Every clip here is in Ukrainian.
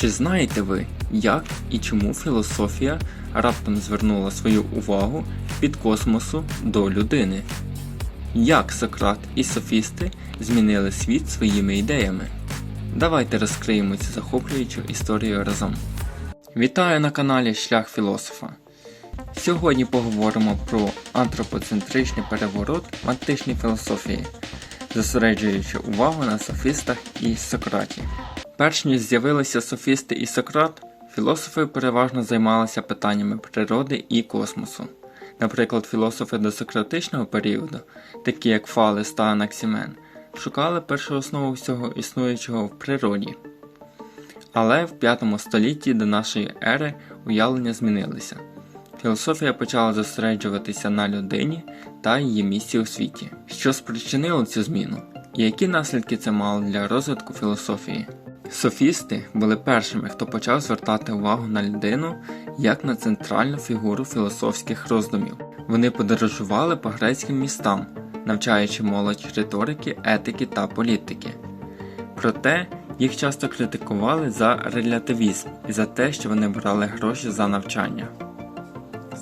Чи знаєте ви, як і чому філософія раптом звернула свою увагу від космосу до людини? Як Сократ і софісти змінили світ своїми ідеями? Давайте розкриємо цю захоплюючу історію разом. Вітаю на каналі Шлях філософа. Сьогодні поговоримо про антропоцентричний переворот в античній філософії, зосереджуючи увагу на софістах і Сократі. Перш ніж з'явилися софісти і Сократ, філософи переважно займалися питаннями природи і космосу. Наприклад, філософи досократичного періоду, такі як Фалес та Анаксімен, шукали першооснову всього існуючого в природі. Але в 5 столітті до нашої ери уявлення змінилися. Філософія почала зосереджуватися на людині та її місці у світі. Що спричинило цю зміну? І які наслідки це мало для розвитку філософії? Софісти були першими, хто почав звертати увагу на людину як на центральну фігуру філософських роздумів. Вони подорожували по грецьким містам, навчаючи молодь риторики, етики та політики. Проте їх часто критикували за релятивізм і за те, що вони брали гроші за навчання.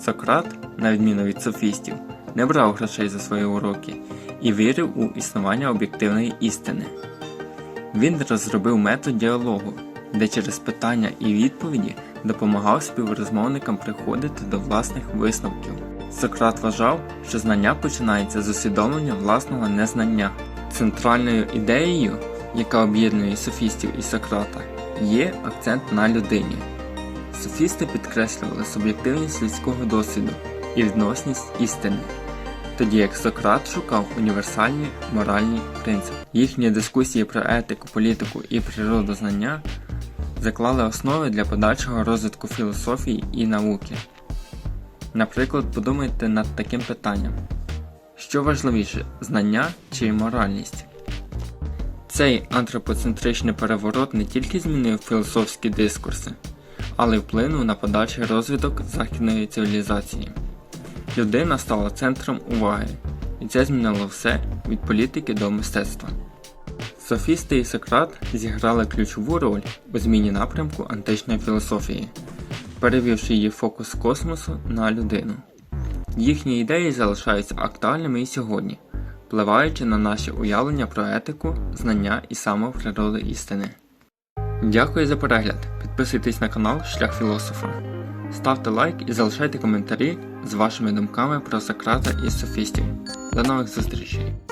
Сократ, на відміну від софістів, не брав грошей за свої уроки і вірив у існування об'єктивної істини. Він розробив метод діалогу, де через питання і відповіді допомагав співрозмовникам приходити до власних висновків. Сократ вважав, що знання починається з усвідомлення власного незнання. Центральною ідеєю, яка об'єднує софістів і Сократа, є акцент на людині. Софісти підкреслювали суб'єктивність людського досвіду і відносність істини, тоді як Сократ шукав універсальні моральні принципи. Їхні дискусії про етику, політику і природознання заклали основи для подальшого розвитку філософії і науки. Наприклад, подумайте над таким питанням: що важливіше знання чи моральність? Цей антропоцентричний переворот не тільки змінив філософські дискурси, але вплинув на подальший розвиток західної цивілізації. Людина стала центром уваги, і це змінило все від політики до мистецтва. Софісти і Сократ зіграли ключову роль у зміні напрямку античної філософії, перевівши її фокус космосу на людину. Їхні ідеї залишаються актуальними і сьогодні, впливаючи на наші уявлення про етику, знання і самоприроду істини. Дякую за перегляд. Підписуйтесь на канал Шлях Філософа. Ставте лайк і залишайте коментарі з вашими думками про Сократа і софістів. До нових зустрічей!